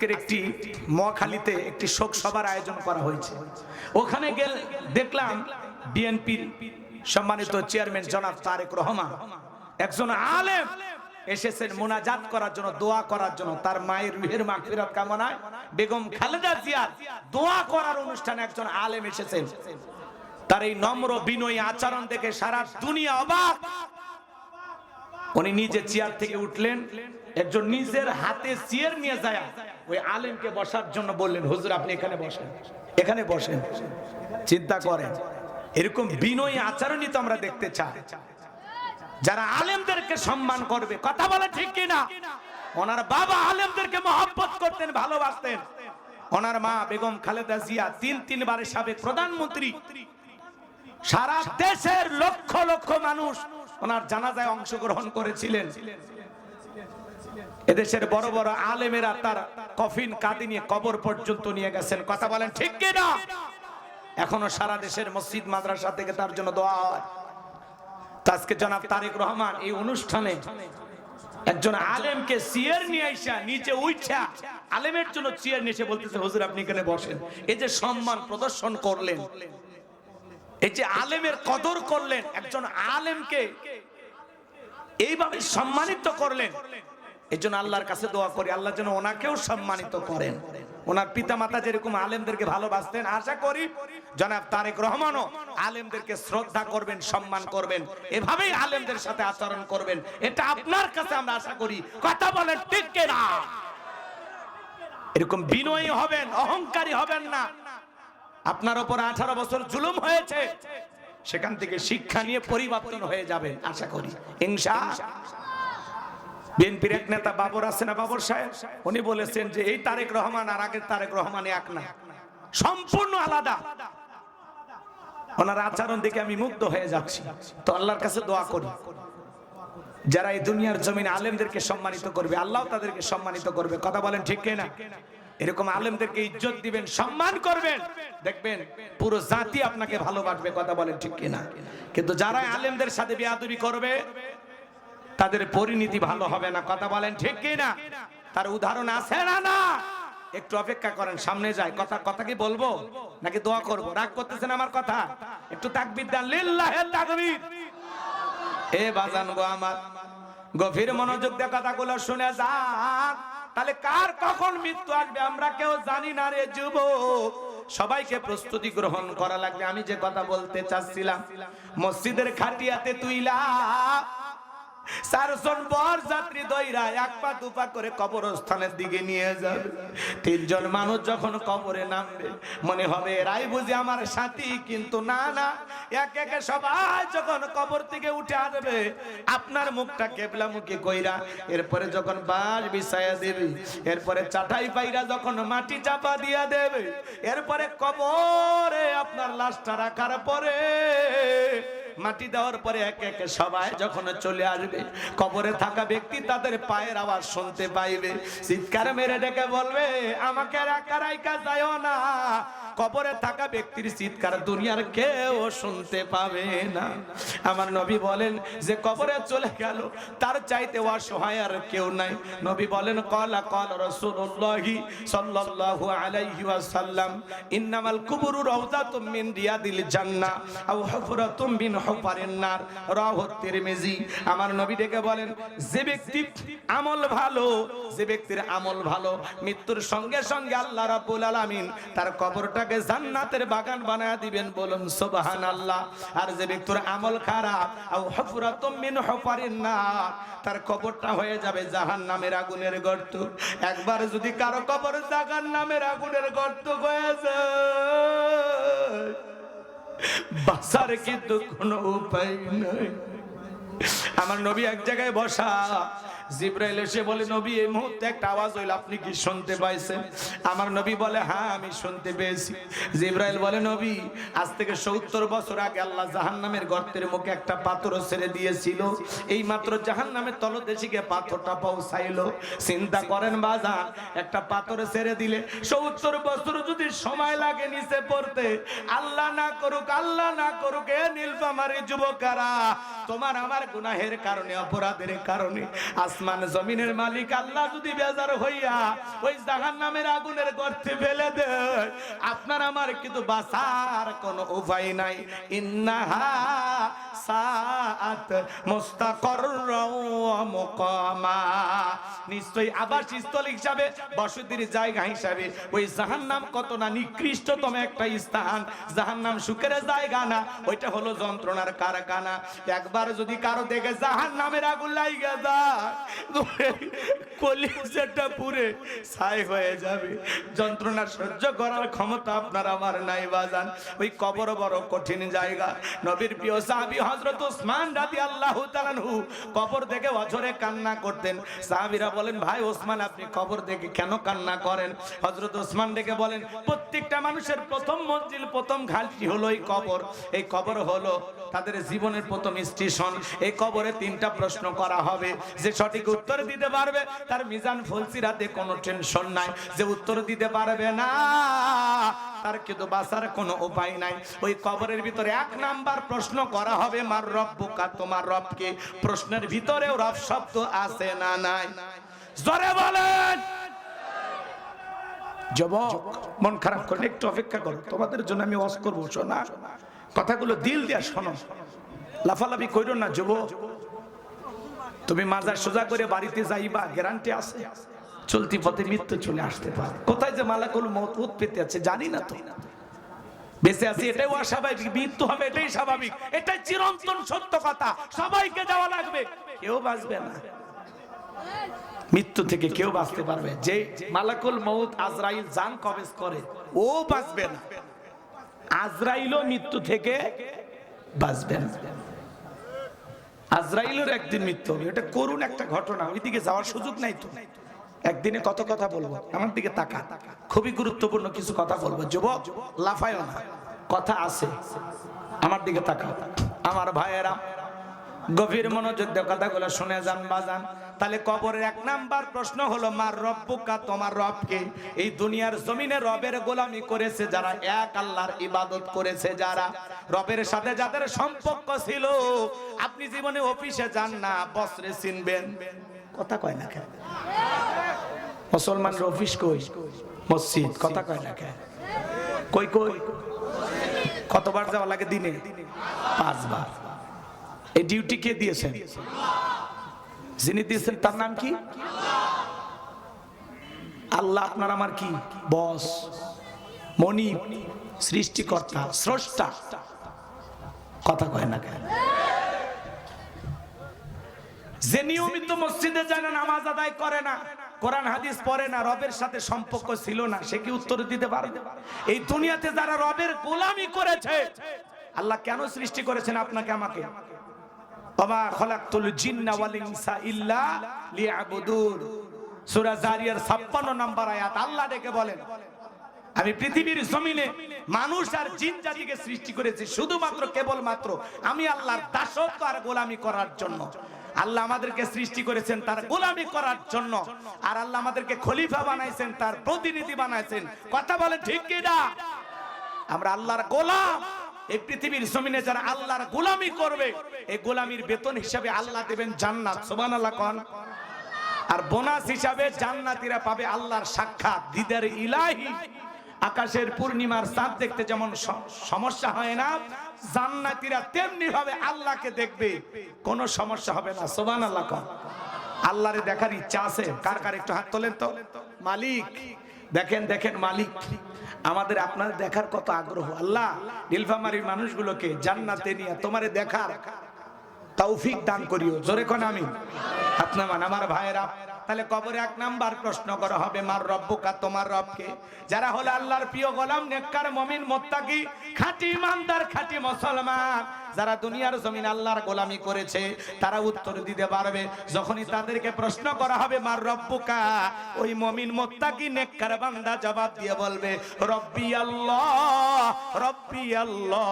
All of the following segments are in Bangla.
আজকের একটি মহাখালীতে একটি শোক সভার আয়োজন করা হয়েছে। ওখানে গেল, দেখলাম বিএনপির সম্মানিত চেয়ারম্যান জনাব তারেক রহমান একজন আলেম, এসেছেন মোনাজাত করার জন্য, দোয়া করার জন্য। তার মায়ের রুহের মাগফিরাত কামনায় বেগম খালেদা জিয়ার দোয়া করার অনুষ্ঠানে একজন আলেম এসেছেন। তার এই নম্র বিনয়ী আচরণ দেখে সারা দুনিয়া অবাক। উনি নিজে চেয়ার থেকে উঠলেন, একজন নিজের হাতে চেয়ার নিয়ে যায়। ওই আলেমকে বসার জন্য বললেন, হুজুর, আপনি এখানে বসেন। এখানে বসেন। চিন্তা করেন। এরকম বিনয়ী আচরণই তো আমরা দেখতে চাই। যারা আলেমদেরকে সম্মান করবে, কথা বলে ঠিক কিনা? ওনার বাবা আলেমদেরকে মহব্বত করতেন, ভালোবাসতেন। ওনার মা বেগম খালেদা জিয়া তিন তিনবারের সাবেক প্রধানমন্ত্রী। সারা দেশের লক্ষ লক্ষ মানুষ ওনার জানাজায় অংশগ্রহণ করেছিলেন। এদেশের বড় বড় আলেমেরা তার কফিন কাঁদি নিয়ে কবর পর্যন্ত নিয়ে গেছেন। কথা বলেন ঠিক কিনা? এখনও সারা দেশের মসজিদ, মাদ্রাসা থেকে তার জন্য দোয়া হয়। আজকে জনাব তারেক রহমান এই অনুষ্ঠানে একজন আলেমকে চেয়ার নিয়ে আইসা নিচে উঠা আলেমের জন্য চেয়ার নিয়ে বলতেছে, হুজুর, আপনি এখানে বসেন। এই যে সম্মান প্রদর্শন করলেন, এই যে আলেমের কদর করলেন, একজন আলেমকে এইভাবে সম্মানিত করলেন এই জন্য আল্লাহর কাছে দোয়া করি, আল্লাহ যেন ওনাকেও সম্মানিত করেন। ওনার পিতা মাতা যেরকম আলেমদেরকে ভালোবাসতেন, আশা করি জনাব তারেক রহমানও আলেমদেরকে শ্রদ্ধা করবেন, সম্মান করবেন, এভাবেই আলেমদের সাথে আচরণ করবেন। এটা আপনার কাছে আমরা আশা করি। কথা বলেন, ঠিক না এরকম বিনয়ী হবেন, অহংকারী হবেন না। আপনার উপর আঠারো বছর জুলুম হয়েছে, সেখান থেকে শিক্ষা নিয়ে পরিবর্তন হয়ে যাবে, আশা করি। ইনশা বিএনপির এক নেতা বাবর আছে না বাবর সাহেব? উনি বলেছেন যে এই তারেক রহমান আর আগের তারেক রহমান এক না। সম্পূর্ণ আলাদা। ওনার আচরণ দেখে আমি মুগ্ধ হয়ে যাচ্ছি। তো আল্লাহর কাছে দোয়া করি। যারা এই দুনিয়ার জমিন আলেমদেরকে সম্মানিত করবে, আল্লাহ তাদেরকে সম্মানিত করবে। কথা বলেন ঠিক না এরকম আলেমদেরকে ইজ্জত দিবেন, সম্মান করবেন। দেখবেন পুরো জাতি আপনাকে ভালোবাসবে, কথা বলেন ঠিক কিনা? কিন্তু যারা আলেমদের সাথে বিয়াদুরি করবে তাদের পরিণতি ভালো হবে না। কথা বলেন ঠিক কিনা? তার উদাহরণ আছে না না? একটু অপেক্ষা করেন, সামনে যায় কথা কথা কি বলব? নাকি দোয়া করব? রাগ করতেছেন আমার কথা? একটু তাকবির দেন। লিল্লাহে তাকবীর। এ বাজান গো আমার, গভীর মনোযোগ দিয়ে কথাগুলো শুনে যান। তাহলে কার কখন মৃত্যু আসবে আমরা কেউ জানি না রে যুবক। সবাইকে প্রস্তুতি গ্রহণ করা লাগবে। আমি যে কথা বলতে চাচ্ছিলাম, মসজিদের খাটিয়াতে তুইলা। মানুষ যখন কবরে নামবে, মনে হবে বুঝি আমার সাথী, কিন্তু না না। এক সবাই যখন কবর থেকে উঠে আপনার মুখটা কেবলা মুখে কইরা, এরপরে যখন বাস বিছায়া দেবে, এরপরে চাটাই পাইরা যখন মাটি চাপা দিয়া দেবে, এরপরে কবরে আপনার লাশটা রাখার পরে মাটি দেওয়ার পরে একে একে সবাই যখন চলে আসবে, কবরে থাকা ব্যক্তি তাদের পায়ের আওয়াজ শুনতে পাইবে। চিৎকার মেরে ডেকে বলবে, আমাকে রাখা রাইকা যায় না। কবরে থাকা ব্যক্তির চিৎকার দুনিয়ার কেউ শুনতে পাবে না। আমার নবী বলেন যে কবরে চলে গেল, তার চাইতে অসহায় আর কেউ নাই। নবী বলেন, কলা, কল রাসূলুল্লাহি সাল্লাল্লাহু আলাইহি ওয়াসাল্লাম, ইন্নামাল কুবুরু রাউযাতুম মিন রিয়াদিল জান্নাহ আও হুফরাতুম মিন হুফারিন নার। রাহু তিরমিজি। আমার নবী ডেকে বলেন, যে ব্যক্তি আমল ভালো, যে ব্যক্তির আমল ভালো, মৃত্যুর সঙ্গে সঙ্গে আল্লাহ রাব্বুল আলামিন তার কবরটাকে জান্নাতের বাগান বানায় দিবেন বলুন সোবাহান সুবহানাল্লাহ। আর যে ব্যক্তির আমল খারাপ, আও হুফরাতুম মিন হুফারিন নার, তার কবরটা হয়ে যাবে জাহান নামের আগুনের গর্ত। একবার যদি কারও কবর জাহান নামের আগুনের গর্ত হয়ে যায়, বাঁচার কিন্তু কোনো উপায় নাই। আমার নবী এক জায়গায় বসা। জিব্রাইল এসে বলে, নবী, এই মুহূর্তে একটা আওয়াজ হইল, আপনি কি শুনতে পাইছেন? আমার নবী বলে হ্যাঁ আমি শুনতে পেয়েছি। জিব্রাইল বলে, নবী, আজ থেকে সত্তর বছর আগে আল্লাহ জাহান্নামের গর্তের মুখে একটা পাথর ছেড়ে দিয়েছিল। এই মাত্র জাহান্নামের তলদেশিকে পাথরটা পৌঁছাইলো। চিন্তা করেন, বাজান, একটা পাথর ছেড়ে দিলে সত্তর বছর যদি সময় লাগে নিচে পড়তে, আল্লাহ না করুক, আল্লাহ না করুক, এ নীলফামারি যুবকারা তোমার আমার গুনাহের কারণে, অপরাধের কারণে। আসমান জমিনের মালিক আল্লাহ যদি বেজার হইয়া ওই জাহান নামের আগুনের গর্তে ফেলে দেয়, আপনার আমার কিন্তু বাঁচার কোনো উপায় নাই। ইন্নাহা সাআত মুকামা। নিশ্চয়ই হিসাবে, বসতির জায়গা হিসাবে ওই জাহান্নাম কত না নিকৃষ্টতম একটা স্থান। জাহান্নাম সুখের জায়গা না, ওইটা হলো যন্ত্রণার কারখানা। একবার যদি কারও দেখে জাহান্নামের আগুন লাইগা কলিজাটা পুরে ছাই হয়ে যাবে। যন্ত্রণা সহ্য করার ক্ষমতা আপনার আমার নাই, বাজান। ওই কবর বড় কঠিন জায়গা। নবীর প্রিয় সাহাবী হযরত ওসমান রাদিয়াল্লাহু তাআলাহু কবর দেখে অঝরে কান্না করতেন। সাহাবীরা বলেন, ভাই ওসমান, আপনি কবর দেখে কেন কান্না করেন? হজরত ওসমান ডেকে বলেন, প্রত্যেকটা মানুষের প্রথম মঞ্জিল, প্রথম ঘাটটি হলো এই কবর। এই কবর হলো তাদের জীবনের প্রথম স্টেশন এই কবরে তিনটা প্রশ্ন করা হবে। যে সঠিক উত্তর দিতে পারবে, তার মিজান ফলসিরাতে কোনো টেনশন নাই। যে উত্তর দিতে পারবে না, তার কিন্তু বাঁচার কোনো উপায় নাই। ওই কবরের ভিতরে এক নাম্বার প্রশ্ন করা হবে, মার রব্বুকা তোমার রবকে প্রশ্নের ভিতরেও রব শব্দ আছে না নাই। জোরে বলেন। যুবক, মন খারাপ করলে একটু অপেক্ষা করো। তোমাদের জন্য আমি ওয়াজ করব, শোনা। কথাগুলো দিল দিয়া শোনো। লাফালাফি কইরো না যুব তুমি মাজার সোজা করে বাড়িতে যাইবা, গ্যারান্টি আছে। চলতি পথে মৃত্যু চলে আসতে পারে। কোথায় যে মালাকুল মত উৎপেতে আছে জানি না তো। বেঁচে আছি এটাই অস্বাভাবিক, মৃত্যু হবে, এটাই স্বাভাবিক। এটাই চিরন্তন সত্য কথা। সবাইকে যাওয়া লাগবে, কেউ বাঁচবে না। মৃত্যু থেকে কেউ বাঁচতে পারবে যে মালাকুল মৌত আজরাইল জান কবেজ করে, ও বাঁচবে না। আজরাইলও মৃত্যু থেকে বাঁচবে না। আজরাইলের একদিন মৃত্যু হবে। এটা করুন একটা ঘটনা, ওইদিকে যাওয়ার সুযোগ নাই তো। একদিনে কত কথা বলব, আমার দিকে তাকা। খুবই গুরুত্বপূর্ণ কিছু কথা বলব। যুবক, লাফায় না, কথা আছে, আমার দিকে তাকা আমার ভাইয়েরা গভীর মনোযোগ দিয়ে কথাগুলো শুনে যান, বাজান। তাহলে কবরের এক নাম্বার প্রশ্ন হলো, মার রব্বুকা তোমার রবকে এই দুনিয়ার জমিনে রবের গোলামি করেছে যারা, এক আল্লাহর ইবাদত করেছে যারা। রবের সাথে যাদের সম্পর্ক ছিল, আপনি জীবনে অফিসে যান না, বসরে চিনবেন। কথা কয় না কেন? মুসলমানের অফিস কই? মসজিদ, কথা কয় না কেন? কই কই? কতবার যাওয়া লাগে দিনে? পাঁচবার। এই ডিউটি কে দিয়েছেন? যিনি দিয়েছেন তার নাম কি? আল্লাহ আপনার আমার কি? বস, মনি, সৃষ্টিকর্তা, স্রষ্টা। কথা কয় না কেন? যে নিয়মিত মসজিদে যায় না, নামাজ আদায় করে না, কোরআন, হাদিস পড়ে না, রবের সাথে সম্পর্ক ছিল না, সে কি উত্তর দিতে পারবে? এই দুনিয়াতে যারা রবের গোলামি করেছে, আল্লাহ কেন সৃষ্টি করেছেন আপনাকে, আমাকে? খলাকতুল জিন্না ওয়াল ইনসা ইল্লা লিয়াবুদুন। সূরা জারিয়ার 56 নম্বর আয়াত, আল্লাহ ডেকে বলেন, আমি পৃথিবীর জমিনে মানুষ আর জিন জাতিকে সৃষ্টি করেছি শুধুমাত্র, কেবলমাত্র আমি আল্লাহর দাসত্ব আর গোলামি করার জন্য। আল্লাহ আমাদেরকে সৃষ্টি করেছেন তার গোলামি করার জন্য, আর আল্লাহ আমাদেরকে খলিফা বানাইছেন, তার প্রতিনিধি বানাইছেন। কথা বলে ঠিক কি না আমরা আল্লাহর গোলাম। এই পৃথিবীর জমিনে যারা আল্লাহর গোলামি করবে, এই গোলামির বেতন হিসাবে আল্লাহ দেবেন জান্নাত। সুবহানাল্লাহ কোন। আর বোনাস হিসাবে জান্নাতীরা পাবে আল্লাহর সাক্ষাৎ। দিদার ইলাহি। আকাশের পূর্ণিমার চাঁদ দেখতে যেমন সমস্যা হয় না, জান্নাতীরা তেমনি ভাবে আল্লাহকে দেখবে। কোনো সমস্যা হবে না। সুবহানাল্লাহ কোন। আল্লাহরে দেখার ইচ্ছা আছে? কার কার? একটু হাত তোলেন তো। মালিক। দেখেন দেখেন মালিক। আমাদের আপনার দেখার কত আগ্রহ। আল্লাহ, নীলফামারির মানুষগুলোকে জান্নাতে নিয়ে তোমারে দেখার তৌফিক দান করিও। জোরে কোন আমি? আপনার মান আমার ভাইয়েরা তাহলে কবরে এক নাম্বার প্রশ্ন করা হবে, মার রব্বুকা, তোমার রবকে? যারা হলো আল্লাহর প্রিয় গোলাম, নেককার, মমিন, মোত্তাকি, খাঁটি ইমানদার, খাঁটি মুসলমান, যারা দুনিয়ার জমিন আল্লাহর গোলামি করেছে, তারা উত্তর দিতে পারবে। যখনই তাদেরকে প্রশ্ন করা হবে, মার রব্বুকা? ওই মমিন, মোত্তাকি, নেককার বান্দা জবাব দিয়ে বলবে, রব্বি আল্লাহ রব্বি আল্লাহ,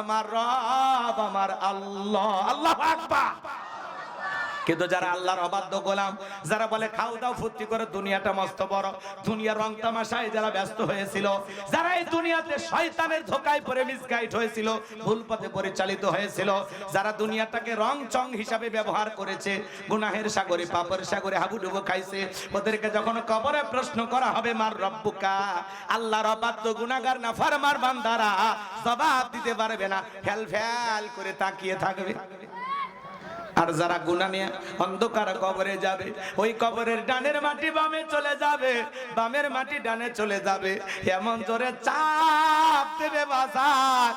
আমার রব, আমার আল্লাহ। আল্লাহ আকবার। কিন্তু যারা আল্লাহর অবাধ্য গোলাম, যারা বলে, খাও দাও, ফুর্তি করে, দুনিয়াটা মস্ত বড়। দুনিয়ার রং তামাশায় যারা ব্যস্ত হয়েছিল, যারা এই দুনিয়াতে শয়তানের ধোকায় পড়ে মিসগাইড হয়েছিল, ভুল পথে পরিচালিত হয়েছিল, যারা দুনিয়াটাকে রং চং হিসাবে ব্যবহার করেছে, গুনাহের সাগরে, পাপের সাগরে হাবুডুবু খাইছে, ওদেরকে যখন কবরে প্রশ্ন করা হবে, মার রব্বুকা, আল্লাহর অবাধ্য গুনাহগার না, ফারমার বান্দারা? জবাব দিতে পারবে না, ফ্যাল ফ্যাল করে তাকিয়ে থাকবে। আর যারা গুনা নিয়ে অন্ধকার কবরে যাবে, ওই কবরের ডানের মাটি বামে চলে যাবে, বামের মাটি ডানে চলে যাবে। এমন জোরে চাপ দেবে বাসার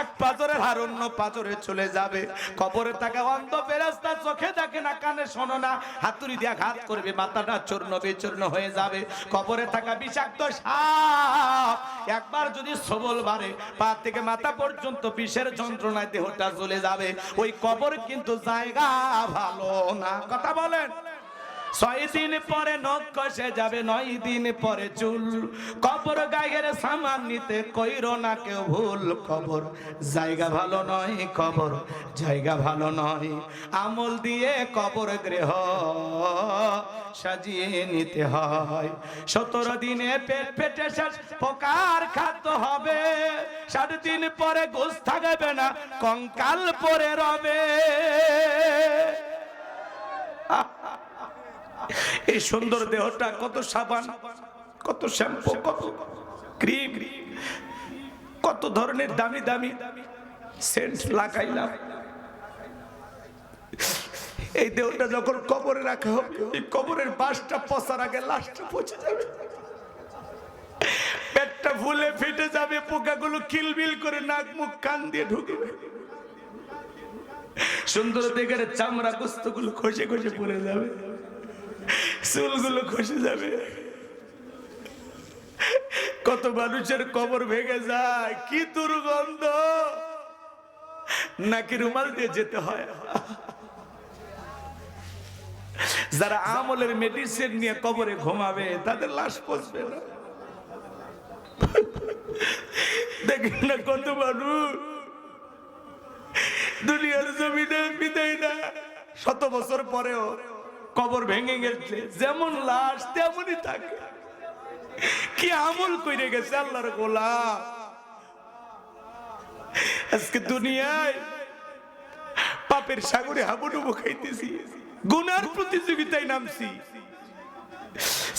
এক পাথরের হার অন্য পাথরে চলে যাবে। কবরে তাকে অন্ধ ফেরাস্তা চোখে দেখে না, কানে শোনো না। হাতুড়ি দিয়ে ঘাত করবে, মাথাটা চূর্ণ বিচূর্ণ হয়ে যাবে। কবরে থাকা বিষাক্ত সাপ একবার যদি সবল বাড়ে, পা থেকে মাথা পর্যন্ত বিষের যন্ত্রণায় দেহটা চলে যাবে। ওই কবর কিন্তু জায়গা ভালো না। কথা বলেন। ছয় দিন পরে নখ কষে যাবে, নয় দিন পরে চুল। কবর গায়ের সামান নিতে কইর না কেউ ভুল কবর জায়গা ভালো নয় কবর জায়গা ভালো নয়। আমল দিয়ে কবর গৃহ সাজিয়ে নিতে হয়। সতেরো দিনে পেট পেটে শেষ, পোকার খাদ্য হবে। ষাট দিন পরে গোস থাকবে না, কঙ্কাল পরে রবে। এই সুন্দর দেহটা কত সাবান, কত শ্যাম্পু, কত ক্রিম, কত ধরনের দামি দামি সেন্ট লাগাইলাম। এই দেহটা যখন কবরে রাখা হবে এই কবরের বাসটা পচার আগে লাশটা পচে যাবে। পেটটা ফুলে ফেটে যাবে, পোকাগুলো কিলবিল করে নাক মুখ কান দিয়ে ঢুকবে। সুন্দর দেখে চামড়া গুলো খসে খসে পড়ে যাবে। চুলগুলো খসে যাবে। কত মানুষের কবর ভেঙে যায়, কি দুর্গন্ধ। নাকি রুমাল দিয়ে যেতে হয়। যারা আমলের মেডিসিন নিয়ে কবরে ঘুমাবে, তাদের লাশ পচবে না। দেখেন না কত মানুষ। দুনিয়ার জমিনে বিদায় না শত বছর পরেও কবর ভেঙে গেছে, যেমন লাশ তেমনই থাকে। কি আমল কইরে গেছে আল্লাহর গোলাম? আজকে দুনিয়ায় পাপের সাগরে হাবুডুবু খাইতেছি, গুনার প্রতিযোগিতায় নামছি।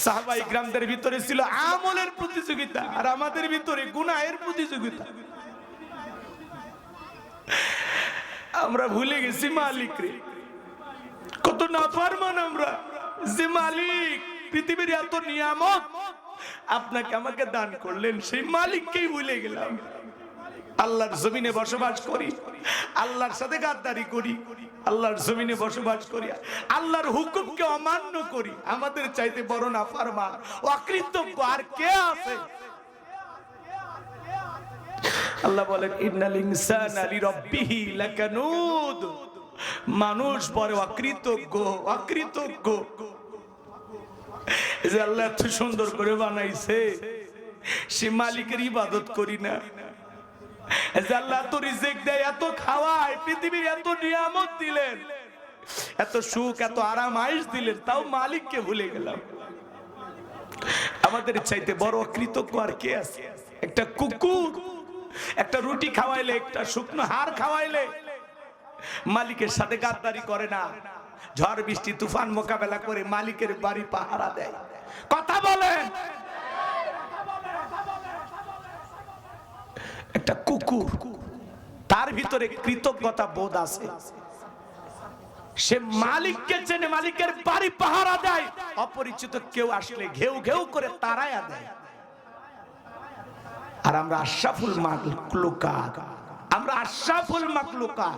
সাহাবাই গ্রামদের ভিতরে ছিল আমলের প্রতিযোগিতা, আর আমাদের ভিতরে গুনাহের প্রতিযোগিতা। আমরা ভুলে গেছি মালিক রে। কত নাফারমান আমরা। যে মালিক, পৃথিবীর এত নিয়ামত, আপনাকে আমাকে দান করলেন, সেই মালিককেই ভুলে গেলাম। আল্লাহর জমিনে বসবাস করি, আল্লাহর সাথে গাদ্দারি করি, আল্লাহর জমিনে বসবাস করি, আল্লাহর হুকুমকে অমান্য করি। আমাদের চাইতে বড় না ফারমা অকৃতজ্ঞ আর কে আছে? আল্লাহ বলেন, ইন্নাল ইনসানা লিরাব্বিহি লাকানুদ। মানুষ বড় অকৃতজ্ঞ অকৃতজ্ঞ যে আল্লাহ এত সুন্দর করে বানাইছে, সে মালিকের ইবাদত করি না। খাওয়ায় দিলেন, এত সুখ, এত আরাম দিলেন, তাও মালিককে ভুলে গেলাম। আমাদের চাইতে বড় কৃতজ্ঞ আর কে আছে? একটা কুকুর, একটা রুটি খাওয়াইলে, একটা শুকনো হাড় খাওয়াইলে মালিকের সাথে গাদ্দারি করে না। ঝড়, বৃষ্টি, তুফান মোকাবেলা করে মালিকের বাড়ি পাহারা দেয়। কথা বলেন। একটা কুকুর, তার ভিতরে কৃতজ্ঞতা বোধ আছে। সে মালিককে চেনে মালিকের বাড়ি পাহারা দেয়। অপরিচিত কেউ আসলে ঘেউ ঘেউ করে তারায়া দেয়। আর আমরা আশরাফুল মাকলুকা আমরা আশরাফুল মাকলুকা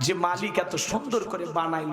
যে মালিক এত সুন্দর করে বানাইল